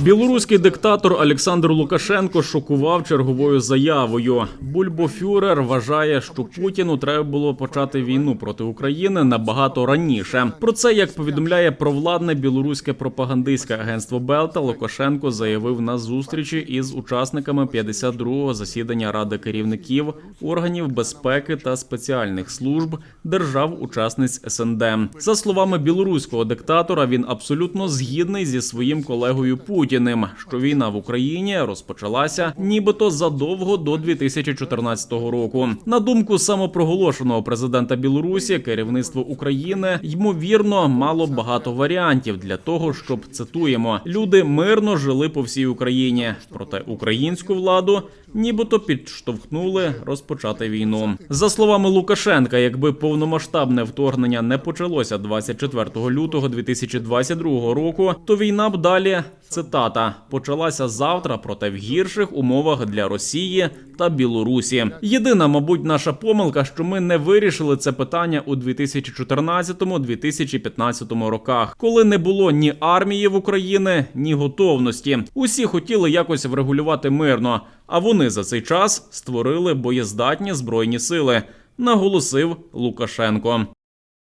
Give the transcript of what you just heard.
Білоруський диктатор Олександр Лукашенко шокував черговою заявою. Бульбофюрер вважає, що Путіну треба було почати війну проти України набагато раніше. Про це, як повідомляє провладне білоруське пропагандистське агентство Белта, Лукашенко заявив на зустрічі із учасниками 52-го засідання Ради керівників органів безпеки та спеціальних служб держав-учасниць СНД. За словами білоруського диктатора, він абсолютно згідний зі своїм колегою Путіним, що війна в Україні розпочалася нібито задовго до 2014 року. На думку самопроголошеного президента Білорусі, керівництво України ймовірно мало багато варіантів для того, щоб цитуємо люди мирно жили по всій Україні, проте українську владу нібито підштовхнули розпочати війну. За словами Лукашенка, якби повномасштабне вторгнення не почалося 24 лютого 2022 року, то війна б далі цитата почалася завтра, проте в гірших умовах для Росії та Білорусі. Єдина, мабуть, наша помилка, що ми не вирішили це питання у 2014-2015 роках, коли не було ні армії в Україні, ні готовності. Усі хотіли якось врегулювати мирно, а вони за цей час створили боєздатні збройні сили. Наголосив Лукашенко.